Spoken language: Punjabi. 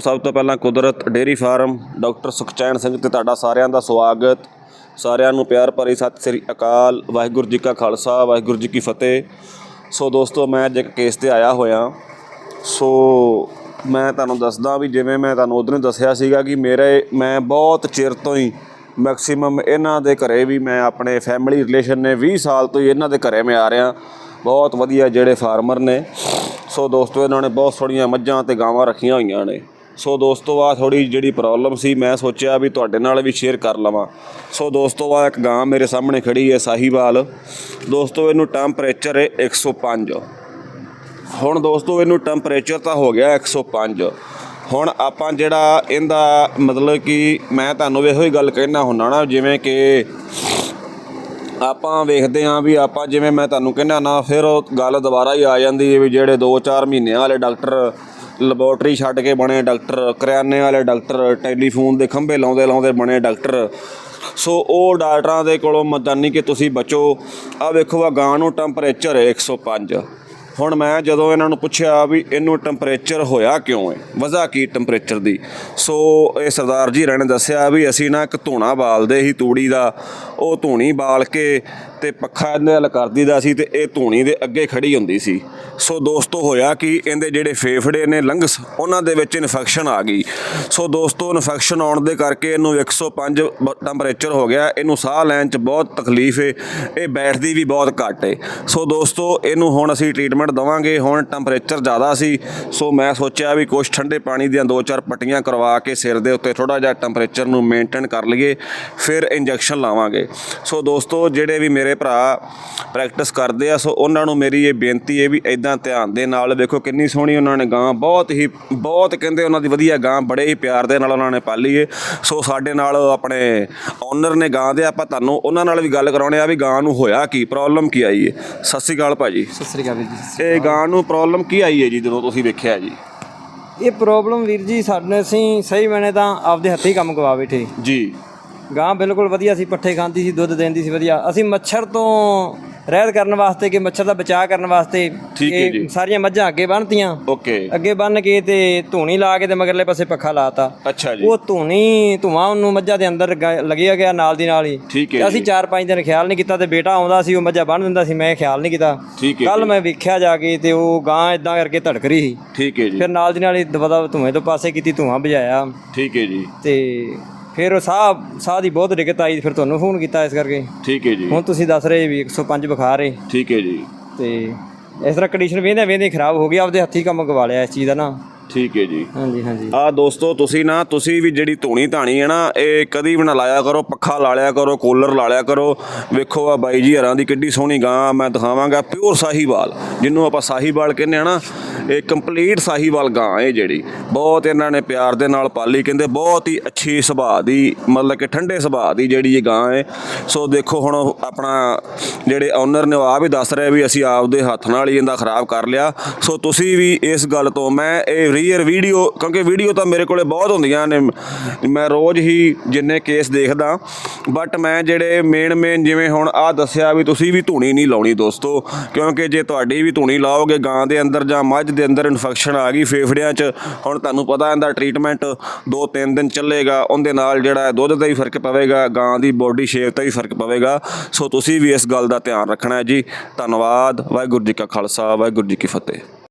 ਸਭ ਤੋਂ ਪਹਿਲਾਂ ਕੁਦਰਤ dairy farm doctor Sukhchain Singh ਤੇ ਤੁਹਾਡਾ ਸਾਰਿਆਂ ਦਾ ਸਵਾਗਤ। ਸਾਰਿਆਂ ਨੂੰ ਪਿਆਰ ਭਰੀ ਸਤਿ ਸ੍ਰੀ ਅਕਾਲ। ਵਾਹਿਗੁਰੂ ਜੀ ਕਾ ਖਾਲਸਾ, ਵਾਹਿਗੁਰੂ ਜੀ ਕੀ ਫਤਿਹ। ਸੋ ਦੋਸਤੋ, ਮੈਂ ਅੱਜ ਇੱਕ ਕੇਸ ਤੇ ਆਇਆ ਹੋਇਆ। ਸੋ ਮੈਂ ਤੁਹਾਨੂੰ ਦੱਸਦਾ ਵੀ ਜਿਵੇਂ ਮੈਂ ਤੁਹਾਨੂੰ ਉਦੋਂ ਦੱਸਿਆ ਸੀਗਾ ਕਿ ਮੇਰੇ, ਮੈਂ ਬਹੁਤ ਚਿਰ ਤੋਂ ਹੀ ਮੈਕਸਿਮਮ ਇਹਨਾਂ ਦੇ ਘਰੇ ਵੀ ਮੈਂ ਆਪਣੇ ਫੈਮਿਲੀ ਰਿਲੇਸ਼ਨ ਨੇ 20 ਸਾਲ ਤੋਂ ਹੀ ਇਹਨਾਂ ਦੇ ਘਰੇ ਮੈਂ ਆ ਰਿਹਾ। ਬਹੁਤ ਵਧੀਆ ਜਿਹੜੇ ਫਾਰਮਰ ਨੇ। ਸੋ ਦੋਸਤੋ, ਇਹਨਾਂ ਨੇ ਬਹੁਤ ਸੋਹਣੀਆਂ ਮੱਝਾਂ ਤੇ ਗਾਵਾਂ ਰੱਖੀਆਂ ਹੋਈਆਂ ਨੇ। ਸੋ ਦੋਸਤੋ ਆ ਥੋੜੀ ਜਿਹੜੀ ਪ੍ਰੋਬਲਮ ਸੀ, ਮੈਂ ਸੋਚਿਆ ਵੀ ਤੁਹਾਡੇ ਨਾਲ ਵੀ ਸ਼ੇਅਰ ਕਰ ਲਵਾਂ। ਸੋ ਦੋਸਤੋ ਆ ਇੱਕ ਗਾਂ ਮੇਰੇ ਸਾਹਮਣੇ ਖੜੀ ਹੈ, ਸਾਹੀਵਾਲ। ਦੋਸਤੋ, ਇਹਨੂੰ ਟੈਂਪਰੇਚਰ ਹੈ 105 ਹੁਣ ਦੋਸਤੋ, ਇਹਨੂੰ ਟੈਂਪਰੇਚਰ ਤਾਂ ਹੋ ਗਿਆ 105 ਹੁਣ ਆਪਾਂ ਜਿਹੜਾ ਇਹਦਾ ਮਤਲਬ ਕਿ ਮੈਂ ਤੁਹਾਨੂੰ ਇਹੋ ਹੀ ਗੱਲ ਕਹਿਣਾ ਹੁੰਦਾ ਨਾ, ਜਿਵੇਂ ਕਿ ਆਪਾਂ ਵੇਖਦੇ ਹਾਂ ਵੀ ਆਪਾਂ ਜਿਵੇਂ ਮੈਂ ਤੁਹਾਨੂੰ ਕਹਿੰਦਾ ਨਾ, ਫਿਰ ਉਹ ਗੱਲ ਦੁਬਾਰਾ ਹੀ ਆ ਜਾਂਦੀ ਹੈ ਵੀ ਜਿਹੜੇ 2-4 ਮਹੀਨਿਆਂ ਵਾਲੇ ਡਾਕਟਰ ਲੈਬੋਰਟਰੀ ਛੱਡ ਕੇ ਬਣੇ ਡਾਕਟਰ, ਕਰਿਆਨੇ ਵਾਲੇ ਡਾਕਟਰ, ਟੈਲੀਫੋਨ ਦੇ ਖੰਭੇ ਲਾਉਂਦੇ ਲਾਉਂਦੇ ਬਣੇ ਡਾਕਟਰ। ਸੋ ਉਹ ਡਾਕਟਰਾਂ ਦੇ ਕੋਲੋਂ ਮਦਾਨੀ ਕਿ ਤੁਸੀਂ ਬਚੋ। ਆ ਵੇਖੋ ਆ ਗਾਂ ਨੂੰ ਟੈਂਪਰੇਚਰ ਹੈ 105 ਹੁਣ ਮੈਂ ਜਦੋਂ ਇਹਨਾਂ ਨੂੰ ਪੁੱਛਿਆ ਵੀ ਇਹਨੂੰ ਟੈਂਪਰੇਚਰ ਹੋਇਆ ਕਿਉਂ ਹੈ? ਵਜ੍ਹਾ ਕੀ ਟੈਂਪਰੇਚਰ ਦੀ? ਸੋ ਇਹ ਸਰਦਾਰ ਜੀ ਰਹਿਣੇ ਦੱਸਿਆ ਵੀ ਅਸੀਂ ਨਾ ਇੱਕ ਧੂਣਾ ਬਾਲਦੇ ਸੀ ਤੂੜੀ ਦਾ, ਉਹ ਧੂਣੀ ਬਾਲ ਕੇ ਤੇ ਪੱਖਾ ਇਹਦੇ ਨਾਲ ਕਰ ਦੀਦਾ ਸੀ ਤੇ ਇਹ ਧੂਣੀ ਦੇ ਅੱਗੇ ਖੜੀ ਹੁੰਦੀ ਸੀ। ਸੋ ਦੋਸਤੋ ਹੋਇਆ ਕਿ, ਇਹਦੇ ਜਿਹੜੇ ਫੇਫੜੇ ਨੇ ਲੰਗਸ, ਉਹਨਾਂ ਦੇ ਵਿੱਚ ਇਨਫੈਕਸ਼ਨ ਆ ਗਈ। ਸੋ ਦੋਸਤੋ ਇਨਫੈਕਸ਼ਨ ਆਉਣ ਦੇ ਕਰਕੇ ਇਹਨੂੰ 105 ਟੈਂਪਰੇਚਰ ਹੋ ਗਿਆ। ਇਹਨੂੰ ਸਾਹ ਲੈਣ 'ਚ ਬਹੁਤ ਤਕਲੀਫ ਏ। ਇਹ ਬੈਠਦੀ ਵੀ ਬਹੁਤ ਘੱਟ ਏ। ਸੋ ਦੋਸਤੋ ਇਹਨੂੰ ਹੁਣ ਅਸੀਂ ਟ੍ਰੀਟਮੈਂਟ ਦਵਾਂਗੇ। ਹੁਣ ਟੈਂਪਰੇਚਰ ਜ਼ਿਆਦਾ ਸੀ। ਸੋ ਮੈਂ ਸੋਚਿਆ ਵੀ ਕੁਝ ਠੰਡੇ ਪਾਣੀ ਦੀਆਂ ਦੋ ਚਾਰ ਪੱਟੀਆਂ ਕਰਵਾ ਕੇ ਸਿਰ ਦੇ ਉੱਤੇ ਥੋੜਾ ਜਿਹਾ ਟੈਂਪਰੇਚਰ ਨੂੰ ਮੇਨਟੇਨ ਕਰ ਲਈਏ, ਫਿਰ ਇੰਜੈਕਸ਼ਨ ਲਾਵਾਂਗੇ। ਸੋ ਦੋਸਤੋ ਜਿਹੜੇ ਵੀ ਮੇਰੇ ਭਰਾ ਪ੍ਰੈਕਟਿਸ ਕਰਦੇ ਆ ਸੋ ਉਹਨਾਂ ਨੂੰ ਮੇਰੀ ਇਹ ਬੇਨਤੀ ਹੈ ਵੀ ਇਦਾਂ ਧਿਆਨ ਦੇ ਨਾਲ ਵੇਖੋ ਕਿੰਨੀ ਸੋਹਣੀ ਉਹਨਾਂ ਨੇ ਗਾਂ ਬਹੁਤ ਹੀ ਬਹੁਤ ਕਹਿੰਦੇ ਉਹਨਾਂ ਦੀ ਵਧੀਆ ਗਾਂ ਬੜੇ ਹੀ ਪਿਆਰ ਦੇ ਨਾਲ ਉਹਨਾਂ ਨੇ ਪਾਲੀ ਏ। ਸੋ ਸਾਡੇ ਨਾਲ ਆਪਣੇ ਓਨਰ ਨੇ ਗਾਂ ਦੇ ਆਪਾਂ ਤੁਹਾਨੂੰ ਉਹਨਾਂ ਨਾਲ ਵੀ ਗੱਲ ਕਰਾਉਣੇ ਆ ਵੀ ਗਾਂ ਨੂੰ ਹੋਇਆ ਕੀ ਪ੍ਰੋਬਲਮ ਕੀ ਆਈ ਏ? ਸਤਿ ਸ਼੍ਰੀ ਅਕਾਲ ਭਾਜੀ। ਸਤਿ ਸ੍ਰੀ ਅਕਾਲ ਜੀ ਇਹ ਗਾਂ ਨੂੰ ਪ੍ਰੋਬਲਮ ਕੀ ਆਈ ਹੈ ਜੀ ਜਦੋਂ ਤੁਸੀਂ ਵੇਖਿਆ ਜੀ? ਇਹ ਪ੍ਰੋਬਲਮ ਵੀਰ ਜੀ ਸਾਡੇ ਅਸੀਂ ਸਹੀ ਮੈਨੇ ਤਾਂ ਆਪਦੇ ਹੱਥੀਂ ਕੰਮ ਗਵਾ ਬੈਠੇ। ਜੀ। ਗਾਂ ਬਿਲਕੁਲ ਵਧੀਆ ਸੀ ਪੱਠੇ ਖਾਂਦੀ ਸੀ ਦੁੱਧ ਦਿੰਦੀ ਸੀ ਵਧੀਆ। ਅਸੀਂ ਮੱਛਰ ਤੋਂ ਰਹਿਤ ਕਰਨ ਵਾਸਤੇ ਕਿ ਮੱਛਰ ਦਾ ਬਚਾਅ ਕਰਨ ਵਾਸਤੇ ਠੀਕ ਹੈ ਇਹ ਜੀ। ਸਾਰੀਆਂ ਮੱਝਾਂ ਅੱਗੇ ਬੰਨਤੀਆਂ। ਓਕੇ। ਅੱਗੇ ਬੰਨ ਕੇ ਤੇ ਧੂਣੀ ਲਾ ਕੇ ਤੇ ਮਗਰਲੇ ਪਾਸੇ ਪੱਖਾ ਲਾਤਾ। ਅੱਛਾ ਜੀ। ਉਹ ਧੂਣੀ ਧੂਆਂ ਉਹਨੂੰ ਮੱਝਾਂ ਦੇ ਅੰਦਰ ਗ- ਲੱਗਿਆ ਗਿਆ ਨਾਲ ਦੀ ਨਾਲ ਹੀ। ਠੀਕ ਹੈ ਤੇ ਅਸੀਂ ਜੀ। 4-5 ਦਿਨ ਖਿਆਲ ਨਹੀਂ ਕੀਤਾ ਤੇ ਬੇਟਾ ਆਉਂਦਾ ਸੀ ਉਹ ਮੱਝਾਂ ਬੰਨ ਦਿੰਦਾ ਸੀ ਮੈਂ ਖਿਆਲ ਨਹੀਂ ਕੀਤਾ। ਠੀਕ ਹੈ ਕੱਲ। ਮੈਂ ਵੇਖਿਆ ਜਾ ਕੇ ਤੇ ਉਹ ਗਾਂ ਇਦਾਂ ਕਰਕੇ ਧੜਕ ਰਹੀ ਸੀ। ਠੀਕ ਹੈ ਜੀ। ਫਿਰ ਨਾਲ ਦੀ ਨਾਲ ਹੀ ਦਬਦਾ ਧੂਏ ਤੋਂ ਪਾਸੇ ਕੀਤੀ ਧੂਆਂ ਬੁਝਾਇਆ। ਠੀਕ ਹੈ ਜੀ। ਤੇ ਫਿਰ ਸਾਹ ਸਾਹ ਦੀ ਬਹੁਤ ਦਿੱਕਤ ਆਈ ਫਿਰ ਤੁਹਾਨੂੰ ਫੋਨ ਕੀਤਾ ਇਸ ਕਰਕੇ। ਠੀਕ ਹੈ ਜੀ। ਹੁਣ ਤੁਸੀਂ ਦੱਸ ਰਹੇ ਵੀ 105 ਬੁਖਾਰ ਹੈ ਠੀਕ ਹੈ ਜੀ। ਤੇ ਇਸ ਤਰ੍ਹਾਂ ਕੰਡੀਸ਼ਨ ਵੇਂਦੇ ਵੇਂਦੇ ਖਰਾਬ ਹੋ ਗਿਆ ਆਪਦੇ ਹੱਥੀ ਕੰਮ ਗਵਾ ਲਿਆ ਇਸ ਚੀਜ਼ ਦਾ ਨਾ। ਠੀਕ ਹੈ ਜੀ। ਹਾਂਜੀ ਹਾਂਜੀ। ਆ ਦੋਸਤੋ ਤੁਸੀਂ ਨਾ ਤੁਸੀਂ ਵੀ ਜਿਹੜੀ ਧੂਣੀ ਧਾਣੀ ਹੈ ਨਾ ਇਹ ਕਦੀ ਵੀ ਨਾ ਲਾਇਆ ਕਰੋ ਪੱਖਾ ਲਾ ਲਿਆ ਕਰੋ ਕੂਲਰ ਲਾ ਲਿਆ ਕਰੋ। ਵੇਖੋ ਆ ਬਾਈ ਜੀ ਹਰਾਂ ਦੀ ਕਿੱਡੀ ਸੋਹਣੀ ਗਾਂ ਮੈਂ ਦਿਖਾਵਾਂਗਾ ਪਿਓਰ ਸਾਹੀਵਾਲ ਜਿਹਨੂੰ ਆਪਾਂ ਸਾਹੀਵਾਲ ਕਹਿੰਦੇ ਆ ਨਾ ਇਹ ਕੰਪਲੀਟ ਸਾਹੀਵਾਲ ਗਾਂ ਇਹ ਜਿਹੜੀ। ਬਹੁਤ ਇਹਨਾਂ ਨੇ ਪਿਆਰ ਦੇ ਨਾਲ ਪਾਲੀ ਕਹਿੰਦੇ ਬਹੁਤ ਹੀ ਅੱਛੀ ਸੁਭਾਅ ਦੀ ਮਤਲਬ ਕਿ ਠੰਡੇ ਸੁਭਾਅ ਦੀ ਜਿਹੜੀ ਇਹ ਗਾਂ ਹੈ। ਸੋ ਦੇਖੋ ਹੁਣ ਆਪਣਾ ਜਿਹੜੇ ਓਨਰ ਨੇ ਉਹ ਆ ਵੀ ਦੱਸ ਰਹੇ ਵੀ ਅਸੀਂ ਆਪਦੇ ਹੱਥ ਨਾਲ ਹੀ ਇਹਦਾ ਖਰਾਬ ਕਰ ਲਿਆ। ਸੋ ਤੁਸੀਂ ਵੀ ਇਸ ਗੱਲ ਤੋਂ ਮੈਂ ਇਹ ਕਲੀਅਰ ਵੀਡੀਓ, ਕਿਉਂਕਿ ਵੀਡੀਓ ਤਾਂ ਮੇਰੇ ਕੋਲੇ ਬਹੁਤ ਹੁੰਦੀਆਂ ਨੇ। ਮੈਂ ਰੋਜ਼ ਹੀ ਜਿੰਨੇ ਕੇਸ ਦੇਖਦਾ। ਬਟ ਮੈਂ ਜਿਹੜੇ ਮੇਨ ਮੇਨ ਜਿਵੇਂ ਹੁਣ ਆ ਦੱਸਿਆ ਵੀ ਤੁਸੀਂ ਵੀ ਧੂਣੀ ਨਹੀਂ ਲਾਉਣੀ ਦੋਸਤੋ। ਕਿਉਂਕਿ ਜੇ ਤੁਹਾਡੀ ਵੀ ਧੂਣੀ ਲਾਓਗੇ, ਗਾਂ ਦੇ ਅੰਦਰ ਜਾਂ ਮੱਝ ਦੇ ਅੰਦਰ ਇਨਫੈਕਸ਼ਨ ਆ ਗਈ ਫੇਫੜਿਆਂ 'ਚ, ਹੁਣ ਤੁਹਾਨੂੰ ਪਤਾ ਇਹਦਾ ਟ੍ਰੀਟਮੈਂਟ 2-3 ਦਿਨ ਚੱਲੇਗਾ। ਉਹਦੇ ਨਾਲ ਜਿਹੜਾ ਦੁੱਧ ਦਾ ਵੀ ਫ਼ਰਕ ਪਵੇਗਾ, ਗਾਂ ਦੀ ਬੋਡੀ ਸ਼ੇਪ ਤੇ ਵੀ ਫ਼ਰਕ ਪਵੇਗਾ। ਸੋ ਤੁਸੀਂ ਵੀ ਇਸ ਗੱਲ ਦਾ ਧਿਆਨ ਰੱਖਣਾ ਹੈ ਜੀ। ਧੰਨਵਾਦ। ਵਾਹਿਗੁਰੂ ਜੀ ਕਾ ਖਾਲਸਾ, ਵਾਹਿਗੁਰੂ ਜੀ ਕੀ ਫਤਿਹ।